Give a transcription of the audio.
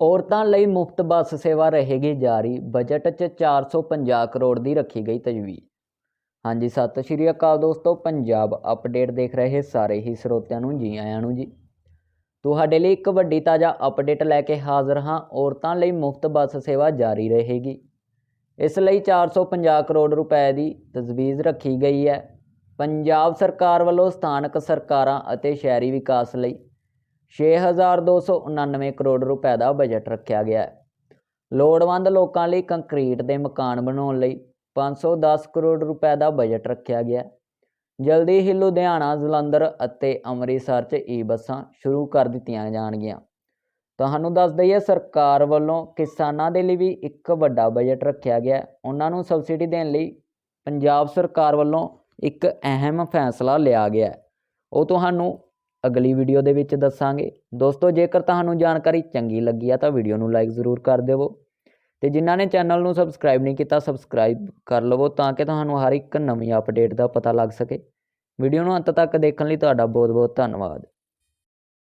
ਔਰਤਾਂ ਲਈ ਮੁਫਤ ਬੱਸ ਸੇਵਾ ਰਹੇਗੀ ਜਾਰੀ। ਬਜਟ 'ਚ 450 ਕਰੋੜ ਦੀ ਰੱਖੀ ਗਈ ਤਜਵੀਜ਼। ਹਾਂਜੀ, ਸਤਿ ਸ਼੍ਰੀ ਅਕਾਲ ਦੋਸਤੋ। ਪੰਜਾਬ ਅਪਡੇਟ ਦੇਖ ਰਹੇ ਸਾਰੇ ਹੀ ਸਰੋਤਿਆਂ ਨੂੰ, ਜੀ ਆਇਆਂ ਨੂੰ ਜੀ। ਤੁਹਾਡੇ ਲਈ ਇੱਕ ਵੱਡੀ ਤਾਜ਼ਾ ਅਪਡੇਟ ਲੈ ਕੇ ਹਾਜ਼ਰ ਹਾਂ। ਔਰਤਾਂ ਲਈ ਮੁਫਤ ਬੱਸ ਸੇਵਾ ਜਾਰੀ ਰਹੇਗੀ। ਇਸ ਲਈ 450 ਕਰੋੜ ਰੁਪਏ ਦੀ ਤਜਵੀਜ਼ ਰੱਖੀ ਗਈ ਹੈ। ਪੰਜਾਬ ਸਰਕਾਰ ਵੱਲੋਂ ਸਥਾਨਕ ਸਰਕਾਰਾਂ ਅਤੇ ਸ਼ਹਿਰੀ ਵਿਕਾਸ ਲਈ 6299 ਕਰੋੜ ਰੁਪਏ ਦਾ ਬਜਟ ਰੱਖਿਆ ਗਿਆ ਹੈ। ਲੋੜਵੰਦ ਲੋਕਾਂ ਲਈ ਕੰਕਰੀਟ ਦੇ ਮਕਾਨ ਬਣਾਉਣ ਲਈ 510 ਕਰੋੜ ਰੁਪਏ ਦਾ ਬਜਟ ਰੱਖਿਆ ਗਿਆ ਹੈ। ਜਲਦੀ ਹੀ ਲੁਧਿਆਣਾ, ਜਲੰਧਰ ਅਤੇ ਅੰਮ੍ਰਿਤਸਰ 'ਚ ਈ ਬੱਸਾਂ ਸ਼ੁਰੂ ਕਰ ਦਿੱਤੀਆਂ ਜਾਣਗੀਆਂ। ਤੁਹਾਨੂੰ ਦੱਸ ਦਈਏ, ਸਰਕਾਰ ਵੱਲੋਂ ਕਿਸਾਨਾਂ ਦੇ ਲਈ ਵੀ ਇੱਕ ਵੱਡਾ ਬਜਟ ਰੱਖਿਆ ਗਿਆ ਉਹਨਾਂ ਨੂੰ ਸਬਸਿਡੀ ਦੇਣ ਲਈ ਪੰਜਾਬ ਸਰਕਾਰ ਵੱਲੋਂ ਇੱਕ ਅਹਿਮ ਫੈਸਲਾ ਲਿਆ ਗਿਆ ਉਹ ਤੁਹਾਨੂੰ ਅਗਲੀ ਵੀਡੀਓ ਦੇ ਵਿੱਚ ਦੱਸਾਂਗੇ। ਦੋਸਤੋ, ਜੇਕਰ ਤੁਹਾਨੂੰ ਜਾਣਕਾਰੀ ਚੰਗੀ ਲੱਗੀ ਆ, ਤਾਂ ਵੀਡੀਓ ਨੂੰ ਲਾਈਕ ਜ਼ਰੂਰ ਕਰ ਦਿਓ। ਤੇ ਜਿਨ੍ਹਾਂ ਨੇ ਚੈਨਲ ਨੂੰ ਸਬਸਕ੍ਰਾਈਬ ਨਹੀਂ ਕੀਤਾ ਸਬਸਕ੍ਰਾਈਬ ਕਰ ਲਵੋ ਤਾਂ ਕਿ ਤੁਹਾਨੂੰ ਹਰ ਇੱਕ ਨਵੀਂ ਅਪਡੇਟ ਦਾ ਪਤਾ ਲੱਗ ਸਕੇ। ਵੀਡੀਓ ਨੂੰ ਅੰਤ ਤੱਕ ਦੇਖਣ ਲਈ ਤੁਹਾਡਾ ਬਹੁਤ ਬਹੁਤ ਧੰਨਵਾਦ।